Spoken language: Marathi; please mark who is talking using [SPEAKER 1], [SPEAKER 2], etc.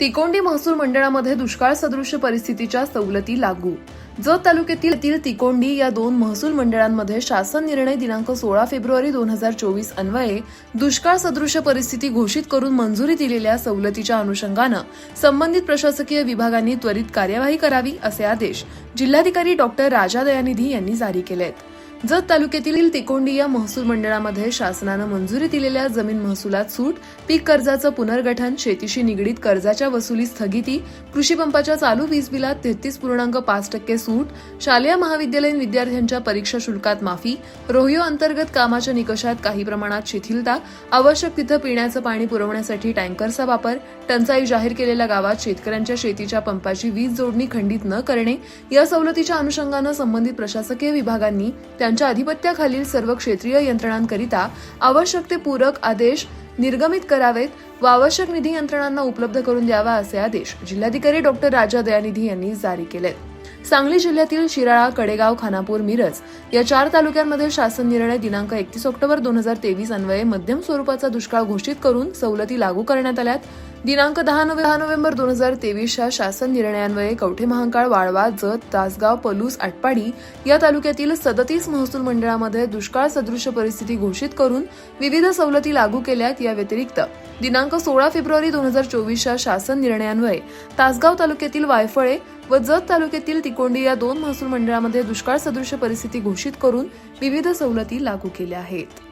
[SPEAKER 1] तिकोंडी महसूल मंडळामध्ये दुष्काळ सदृश परिस्थितीच्या सवलती लागू. जत तालुक्यातील तिकोंडी या दोन महसूल मंडळांमध्ये शासन निर्णय दिनांक सोळा फेब्रुवारी दोन हजार चोवीस अन्वये दुष्काळ सदृश परिस्थिती घोषित करून मंजुरी दिलेल्या सवलतीच्या अनुषंगानं संबंधित प्रशासकीय विभागांनी त्वरित कार्यवाही करावी असे आदेश जिल्हाधिकारी डॉक्टर राजा दयानिधी यांनी जारी केले आहेत जत तालुक्यातील तिकोंडी या महसूल मंडळामध्ये शासनानं मंजुरी दिलेल्या जमीन महसुलात सूट पीक कर्जाचं पुनर्गठन शेतीशी निगडीत कर्जाच्या वसुली स्थगिती कृषी पंपाच्या चालू वीज बिलात तेहतीस पूर्णांक पाच टक्के सूट शालेय महाविद्यालयीन विद्यार्थ्यांच्या परीक्षा शुल्कात माफी रोहियो अंतर्गत कामाच्या निकषात काही प्रमाणात शिथिलता आवश्यक तिथं पिण्याचं पाणी पुरवण्यासाठी टँकरचा वापर टंचाई जाहीर केलेल्या गावात शेतकऱ्यांच्या शेतीच्या पंपाची वीज जोडणी खंडित न करणे या सवलतीच्या अनुषंगानं संबंधित प्रशासकीय विभागांनी त्यांच्या अधिपत्याखालील सर्व क्षेत्रीय यंत्रणांकरिता आवश्यक ते पूरक आदेश निर्गमित करावेत व आवश्यक निधी यंत्रणांना उपलब्ध करून द्यावा असे आदेश जिल्हाधिकारी डॉक्टर राजा दयानिधी यांनी जारी केलेत. सांगली जिल्ह्यातील शिराळा कडेगाव खानापूर मिरज या चार तालुक्यांमध्ये शासन निर्णय दिनांक एकतीस ऑक्टोबर दोन हजार तेवीस अन्वये मध्यम स्वरूपाचा दुष्काळ घोषित करून सवलती लागू करण्यात आल्यात. दिनांक दहा नोव्हे- दहा नोव्हेंबर दोन हजार तेवीसच्या शासन निर्णयान्वये कवठे महांकाळ वाळवा जत तासगाव पलूस आटपाडी या तालुक्यातील सदतीस महसूल मंडळामध्ये दुष्काळ सदृश परिस्थिती घोषित करून विविध सवलती लागू केल्यात या व्यतिरिक्त दिनांक सोळा फेब्रुवारी दोन हजार चोवीसच्या शासन निर्णयान्वये तासगाव तालुक्यातील वायफळे व जत तालुक्यातील कोंडी या दोन महसूल मंडळामध्ये दुष्काळ सदृश परिस्थिती घोषित करून विविध सवलती लागू केल्या आहेत.